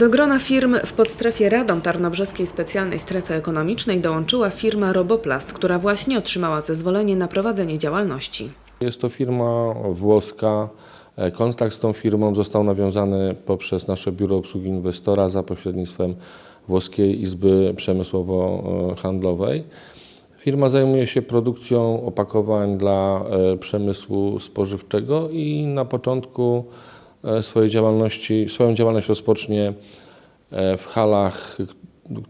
Do grona firm w podstrefie Radom Tarnobrzeskiej Specjalnej Strefy Ekonomicznej dołączyła firma Roboplast, która właśnie otrzymała zezwolenie na prowadzenie działalności. Jest to firma włoska. E, Kontakt z tą firmą został nawiązany poprzez nasze biuro obsługi inwestora za pośrednictwem Włoskiej Izby Przemysłowo-Handlowej. Firma zajmuje się produkcją opakowań dla e, przemysłu spożywczego i na początku swojej działalności, swoją działalność rozpocznie e, w halach,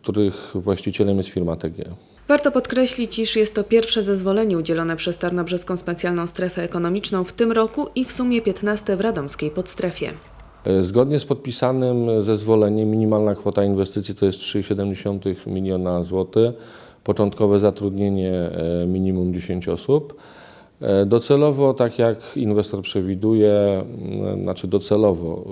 których właścicielem jest firma TG. Warto podkreślić, iż jest to pierwsze zezwolenie udzielone przez Tarnobrzeską Specjalną Strefę Ekonomiczną w tym roku i w sumie 15 w radomskiej podstrefie. E, Zgodnie z podpisanym zezwoleniem minimalna kwota inwestycji to jest 3,7 miliona złotych. Początkowe zatrudnienie e, minimum 10 osób. E, Docelowo, tak jak inwestor przewiduje, m, znaczy docelowo,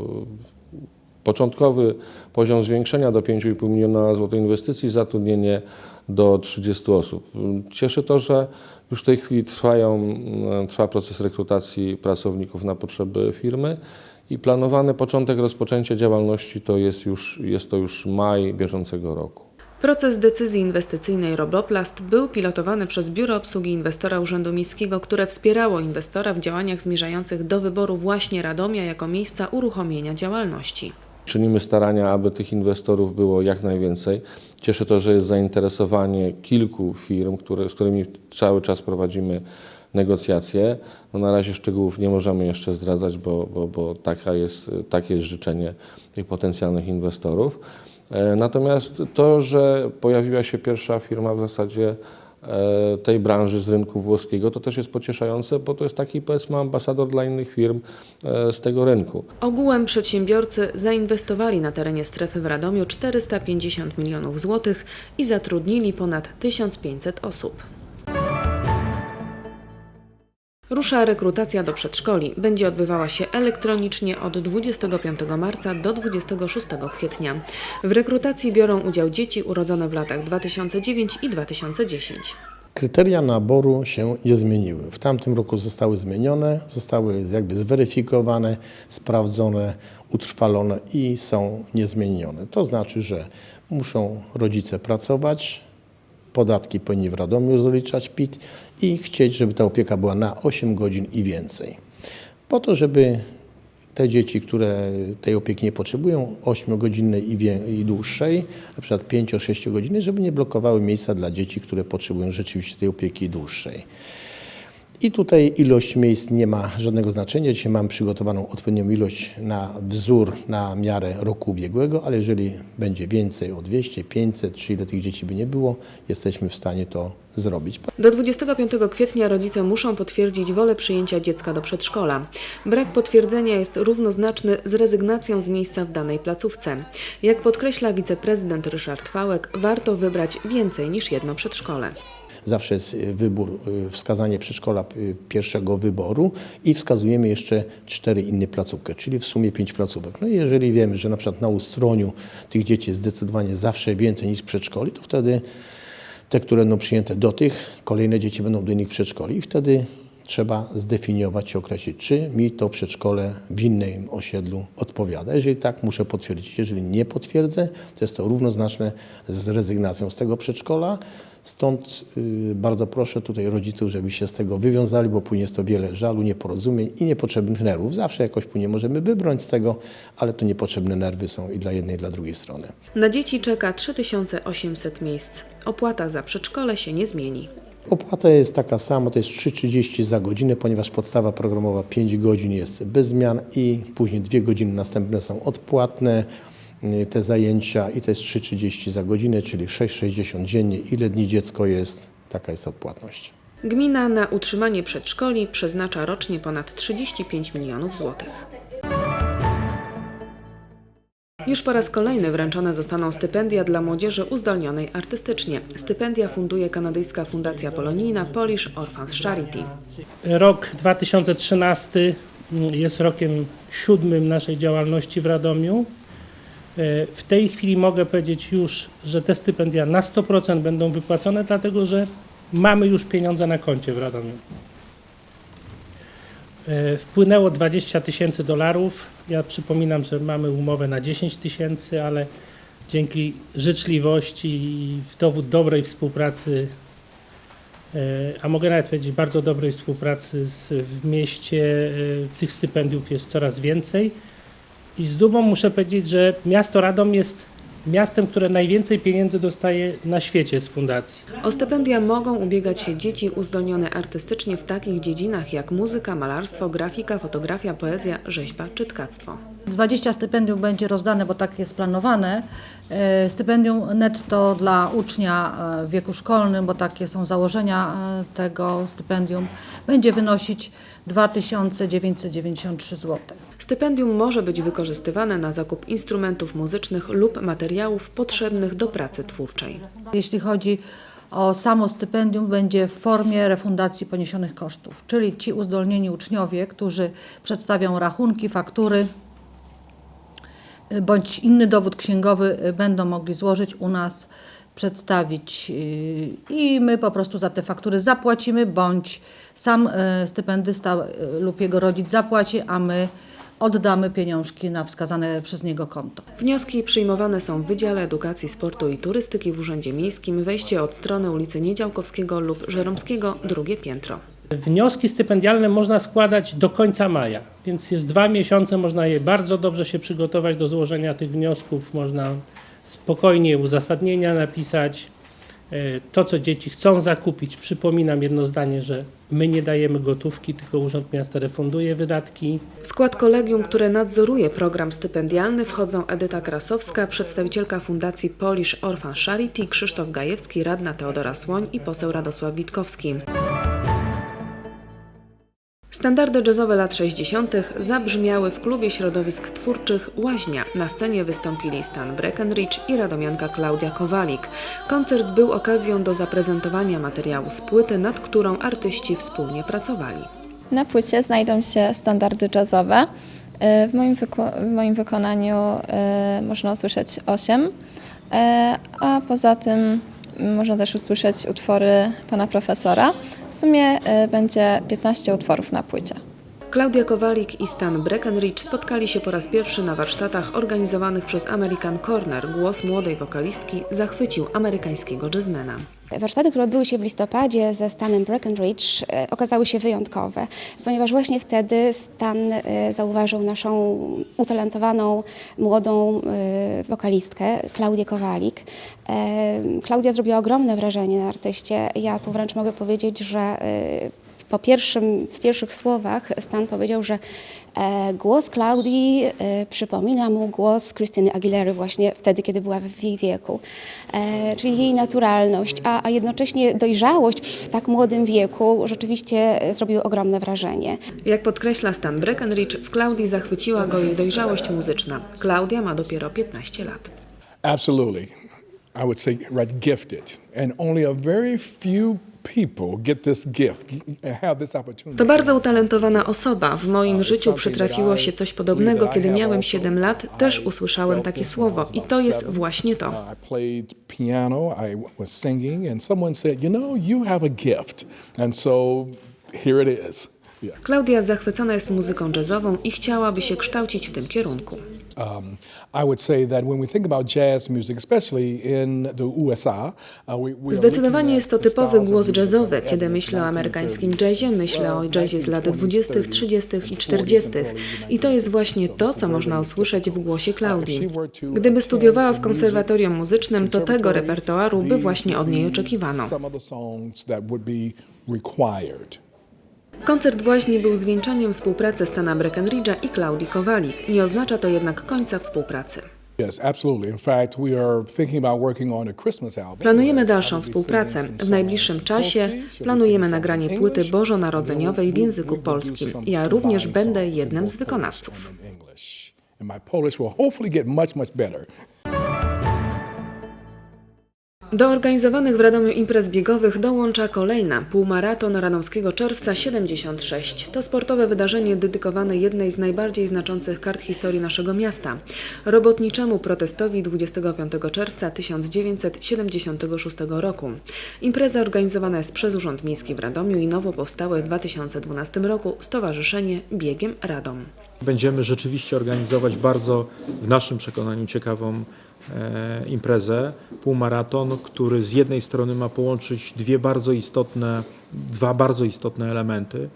e, początkowy poziom zwiększenia do 5,5 miliona złotych inwestycji, zatrudnienie do 30 osób. Cieszy to, że już w tej chwili trwają, m, trwa proces rekrutacji pracowników na potrzeby firmy i planowany początek rozpoczęcia działalności to jest, już, jest to już maj bieżącego roku. Proces decyzji inwestycyjnej Roboplast był pilotowany przez Biuro Obsługi Inwestora Urzędu Miejskiego, które wspierało inwestora w działaniach zmierzających do wyboru właśnie Radomia jako miejsca uruchomienia działalności. Czynimy starania, aby tych inwestorów było jak najwięcej. Cieszy to, że jest zainteresowanie kilku firm, które, z którymi cały czas prowadzimy negocjacje. No na razie szczegółów nie możemy jeszcze zdradzać, bo, bo, bo taka jest, takie jest życzenie tych potencjalnych inwestorów. E, Natomiast to, że pojawiła się pierwsza firma w zasadzie e, tej branży z rynku włoskiego, to też jest pocieszające, bo to jest taki powiedzmy ambasador dla innych firm e, z tego rynku. Ogółem przedsiębiorcy zainwestowali na terenie strefy w Radomiu 450 milionów złotych i zatrudnili ponad 1500 osób. Rusza rekrutacja do przedszkoli. Będzie odbywała się elektronicznie od 25 marca do 26 kwietnia. W rekrutacji biorą udział dzieci urodzone w latach 2009 i 2010. Kryteria naboru się nie zmieniły. W tamtym roku zostały zmienione, zostały jakby zweryfikowane, sprawdzone, utrwalone i są niezmienione. To znaczy, że muszą rodzice pracować, podatki powinni w Radomiu zaliczać PIT i chcieć, żeby ta opieka była na 8 godzin i więcej. Po to, żeby te dzieci, które tej opieki nie potrzebują, 8-godzinnej i, i dłuższej, na przykład 5-6 godziny, żeby nie blokowały miejsca dla dzieci, które potrzebują rzeczywiście tej opieki dłuższej. I tutaj ilość miejsc nie ma żadnego znaczenia. Dzisiaj mamy przygotowaną odpowiednią ilość na wzór, na miarę roku ubiegłego, ale jeżeli będzie więcej o 200, 500, czy ile tych dzieci by nie było, jesteśmy w stanie to zrobić. Do 25 kwietnia rodzice muszą potwierdzić wolę przyjęcia dziecka do przedszkola. Brak potwierdzenia jest równoznaczny z rezygnacją z miejsca w danej placówce. Jak podkreśla wiceprezydent Ryszard Fałek, warto wybrać więcej niż jedno przedszkole. Zawsze jest y, wybór, y, wskazanie przedszkola y, pierwszego wyboru i wskazujemy jeszcze cztery inne placówki, czyli w sumie pięć placówek. No i jeżeli wiemy, że na przykład na ustroniu tych dzieci jest zdecydowanie zawsze więcej niż przedszkoli, to wtedy te, które będą przyjęte do tych, kolejne dzieci będą do innych przedszkoli i wtedy trzeba zdefiniować i określić, czy mi to przedszkole w innym osiedlu odpowiada. Jeżeli tak, muszę potwierdzić. Jeżeli nie potwierdzę, to jest to równoznaczne z rezygnacją z tego przedszkola. Stąd y, bardzo proszę tutaj rodziców, żeby się z tego wywiązali, bo później jest to wiele żalu, nieporozumień i niepotrzebnych nerwów. Zawsze jakoś później możemy wybrnąć z tego, ale to niepotrzebne nerwy są i dla jednej, i dla drugiej strony. Na dzieci czeka 3800 miejsc. Opłata za przedszkole się nie zmieni. Opłata jest taka sama, to jest 3,30 za godzinę, ponieważ podstawa programowa 5 godzin jest bez zmian i później 2 godziny następne są odpłatne. y, Te zajęcia i to jest 3,30 za godzinę, czyli 6,60 dziennie. Ile dni dziecko jest, taka jest odpłatność. Gmina na utrzymanie przedszkoli przeznacza rocznie ponad 35 milionów złotych. Już po raz kolejny wręczone zostaną stypendia dla młodzieży uzdolnionej artystycznie. Stypendia funduje kanadyjska fundacja polonijna Polish Orphans Charity. Rok 2013 jest rokiem siódmym naszej działalności w Radomiu. E, W tej chwili mogę powiedzieć już, że te stypendia na 100% będą wypłacone, dlatego że mamy już pieniądze na koncie w Radomiu. E, Wpłynęło 20 tysięcy dolarów. Ja przypominam, że mamy umowę na 10 tysięcy, ale dzięki życzliwości i dowód dobrej współpracy, e, a mogę nawet powiedzieć bardzo dobrej współpracy z, w mieście, e, tych stypendiów jest coraz więcej. I z dumą muszę powiedzieć, że miasto Radom jest miastem, które najwięcej pieniędzy dostaje na świecie z fundacji. O stypendia mogą ubiegać się dzieci uzdolnione artystycznie w takich dziedzinach jak muzyka, malarstwo, grafika, fotografia, poezja, rzeźba czy tkactwo. 20 stypendium będzie rozdane, bo tak jest planowane. E, Stypendium netto dla ucznia e, w wieku szkolnym, bo takie są założenia e, tego stypendium, będzie wynosić 2993 zł. Stypendium może być wykorzystywane na zakup instrumentów muzycznych lub materiałów potrzebnych do pracy twórczej. Jeśli chodzi o samo stypendium, będzie w formie refundacji poniesionych kosztów, czyli ci uzdolnieni uczniowie, którzy przedstawią rachunki, faktury bądź inny dowód księgowy będą mogli złożyć u nas, przedstawić y, i my po prostu za te faktury zapłacimy, bądź sam y, stypendysta y, lub jego rodzic zapłaci, a my oddamy pieniążki na wskazane przez niego konto. Wnioski przyjmowane są w Wydziale Edukacji, Sportu i Turystyki w Urzędzie Miejskim, wejście od strony ulicy Niedziałkowskiego lub Żeromskiego, drugie piętro. Wnioski stypendialne można składać do końca maja, więc jest dwa miesiące, można je bardzo dobrze się przygotować do złożenia tych wniosków, można spokojnie uzasadnienia napisać, e, to co dzieci chcą zakupić. Przypominam jedno zdanie, że my nie dajemy gotówki, tylko Urząd Miasta refunduje wydatki. W skład kolegium, które nadzoruje program stypendialny wchodzą Edyta Krasowska, przedstawicielka Fundacji Polish Orphan Charity, Krzysztof Gajewski, radna Teodora Słoń i poseł Radosław Witkowski. Standardy jazzowe lat 60. zabrzmiały w klubie środowisk twórczych Łaźnia. Na scenie wystąpili Stan Breckenridge i radomianka Klaudia Kowalik. Koncert był okazją do zaprezentowania materiału z płyty, nad którą artyści wspólnie pracowali. Na płycie znajdą się standardy jazzowe. Y, W moim, w moim wykonaniu y, można usłyszeć 8, y, a poza tym można też usłyszeć utwory pana profesora. W sumie y, będzie 15 utworów na płycie. Klaudia Kowalik i Stan Breckenridge spotkali się po raz pierwszy na warsztatach organizowanych przez American Corner. Głos młodej wokalistki zachwycił amerykańskiego jazzmena. Warsztaty, które odbyły się w listopadzie ze Stanem Breckenridge, e, okazały się wyjątkowe, ponieważ właśnie wtedy Stan e, zauważył naszą utalentowaną, młodą e, wokalistkę, Klaudię Kowalik. Klaudia zrobiła ogromne wrażenie na artyście. Ja tu wręcz mogę powiedzieć, że po pierwszym, w pierwszych słowach Stan powiedział, że e, głos Klaudii e, przypomina mu głos Krystyny Aguilery właśnie wtedy, kiedy była w jej wieku. E, czyli jej naturalność, a, a jednocześnie dojrzałość w tak młodym wieku rzeczywiście zrobiły ogromne wrażenie. Jak podkreśla Stan Breckenridge, w Klaudii zachwyciła go jej dojrzałość muzyczna. Klaudia ma dopiero 15 lat. Absolutely. I would say, right, gifted. And only a very few To bardzo utalentowana osoba. W moim życiu przytrafiło się coś podobnego, kiedy miałem 7 lat. Też usłyszałem takie słowo i to jest właśnie to. Played piano, I was singing, and someone said, You know, you have a gift. And so here it is. Klaudia zachwycona jest muzyką jazzową i chciałaby się kształcić w tym kierunku. Um, uh, Zdecydowanie jest to typowy głos jazzowy. Kiedy myślę o amerykańskim 1930s, jazzie, myślę o jazzie z lat 20., 30. i 40. I to jest właśnie to, co można usłyszeć w głosie Klaudii. Gdyby studiowała w konserwatorium muzycznym, to tego repertuaru by właśnie od niej oczekiwano. Koncert właśnie był zwieńczeniem współpracy Stana Breckenridge'a i Klaudii Kowalik. Nie oznacza to jednak końca współpracy. Planujemy dalszą współpracę. W najbliższym czasie planujemy nagranie płyty bożonarodzeniowej w we'll- języku polskim. Ja również będę jednym z wykonawców. Do organizowanych w Radomiu imprez biegowych dołącza kolejna półmaraton Radomskiego Czerwca 76. To sportowe wydarzenie dedykowane jednej z najbardziej znaczących kart historii naszego miasta robotniczemu protestowi 25 czerwca 1976 roku. Impreza organizowana jest przez Urząd Miejski w Radomiu i nowo powstałe w 2012 roku Stowarzyszenie Biegiem Radom. Będziemy rzeczywiście organizować bardzo, w naszym przekonaniu, ciekawą e, imprezę, półmaraton, który z jednej strony ma połączyć dwie bardzo istotne, dwa bardzo istotne elementy.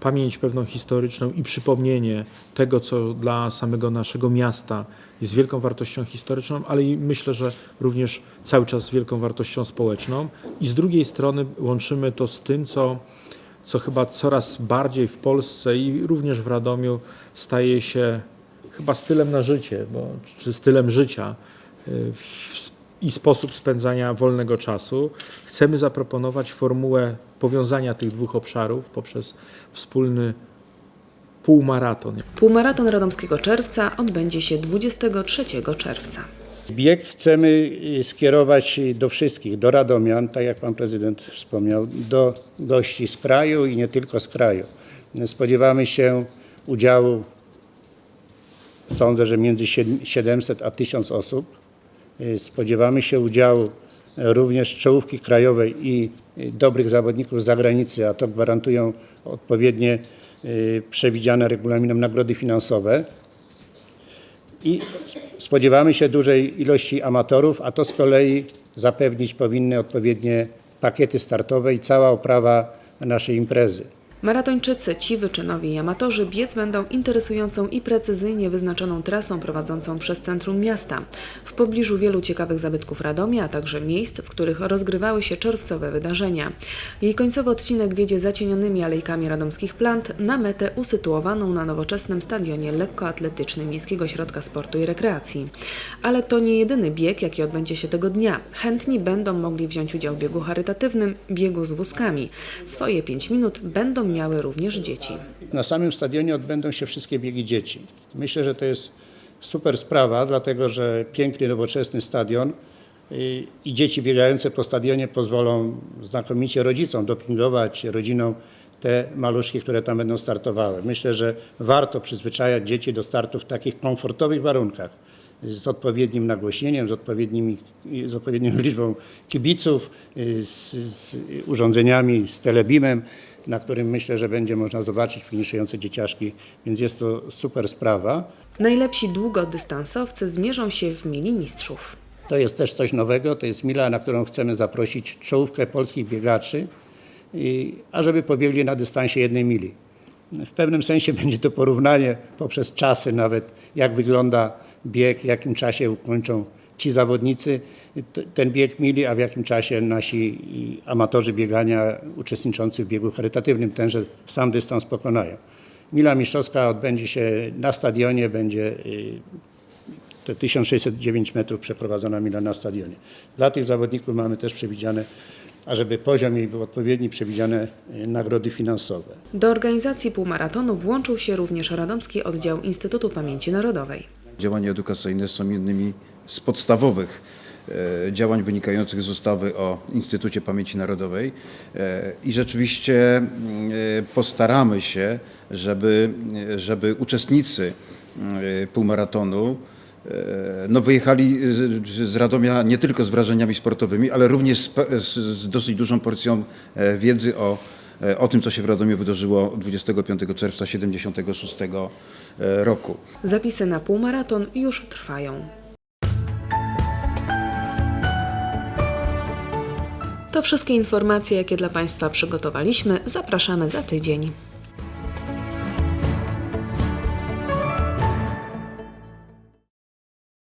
Pamięć pewną historyczną i przypomnienie tego, co dla samego naszego miasta jest wielką wartością historyczną, ale i myślę, że również cały czas wielką wartością społeczną. I z drugiej strony łączymy to z tym, co co chyba coraz bardziej w Polsce i również w Radomiu staje się chyba stylem na życie, bo, czy stylem życia y, i sposób spędzania wolnego czasu. Chcemy zaproponować formułę powiązania tych dwóch obszarów poprzez wspólny półmaraton. Półmaraton Radomskiego Czerwca odbędzie się 23 czerwca. Bieg chcemy y, skierować do wszystkich, do radomian, tak jak pan prezydent wspomniał, do gości z kraju i nie tylko z kraju. Spodziewamy się udziału, sądzę, że między siedm- 700 a 1000 osób. Y, Spodziewamy się udziału również czołówki krajowej i y, dobrych zawodników z zagranicy, a to gwarantują odpowiednie y, przewidziane regulaminem nagrody finansowe. I spodziewamy się dużej ilości amatorów, a to z kolei zapewnić powinny odpowiednie pakiety startowe i cała oprawa naszej imprezy. Maratończycy, ci wyczynowi i amatorzy biec będą interesującą i precyzyjnie wyznaczoną trasą prowadzącą przez centrum miasta, w pobliżu wielu ciekawych zabytków Radomia, a także miejsc, w których rozgrywały się czerwcowe wydarzenia. Jej końcowy odcinek wiedzie zacienionymi alejkami radomskich plant na metę usytuowaną na nowoczesnym stadionie lekkoatletycznym Miejskiego Ośrodka Sportu i Rekreacji. Ale to nie jedyny bieg, jaki odbędzie się tego dnia. Chętni będą mogli wziąć udział w biegu charytatywnym, biegu z wózkami. Swoje 5 minut będą miały również dzieci. Na samym stadionie odbędą się wszystkie biegi dzieci. Myślę, że to jest super sprawa, dlatego że piękny, nowoczesny stadion i dzieci biegające po stadionie pozwolą znakomicie rodzicom dopingować rodzinom te maluszki, które tam będą startowały. Myślę, że warto przyzwyczajać dzieci do startu w takich komfortowych warunkach z odpowiednim nagłośnieniem, z, odpowiednimi, z odpowiednią liczbą kibiców, z, z urządzeniami, z telebimem, na którym myślę, że będzie można zobaczyć finiszujące dzieciaszki, więc jest to super sprawa. Najlepsi długodystansowcy zmierzą się w mili mistrzów. To jest też coś nowego, to jest mila, na którą chcemy zaprosić czołówkę polskich biegaczy, i, ażeby pobiegli na dystansie jednej mili. W pewnym sensie będzie to porównanie poprzez czasy nawet, jak wygląda bieg, w jakim czasie ukończą ci zawodnicy ten bieg mili, a w jakim czasie nasi amatorzy biegania uczestniczący w biegu charytatywnym tenże sam dystans pokonają. Mila mistrzowska odbędzie się na stadionie, będzie y, to 1609 metrów przeprowadzona mila na stadionie. Dla tych zawodników mamy też przewidziane, ażeby poziom jej był odpowiedni, przewidziane y, nagrody finansowe. Do organizacji półmaratonu włączył się również Radomski Oddział Instytutu Pamięci Narodowej. Działania edukacyjne są jednymi z podstawowych e, działań wynikających z ustawy o Instytucie Pamięci Narodowej E, i rzeczywiście mm, e, postaramy się, żeby, żeby uczestnicy półmaratonu no wyjechali z, Radomia nie tylko z wrażeniami sportowymi, ale również z, z, dosyć dużą porcją wiedzy o, o tym, co się w Radomiu wydarzyło 25 czerwca 1976 roku. Zapisy na półmaraton już trwają. To wszystkie informacje, jakie dla Państwa przygotowaliśmy. Zapraszamy za tydzień.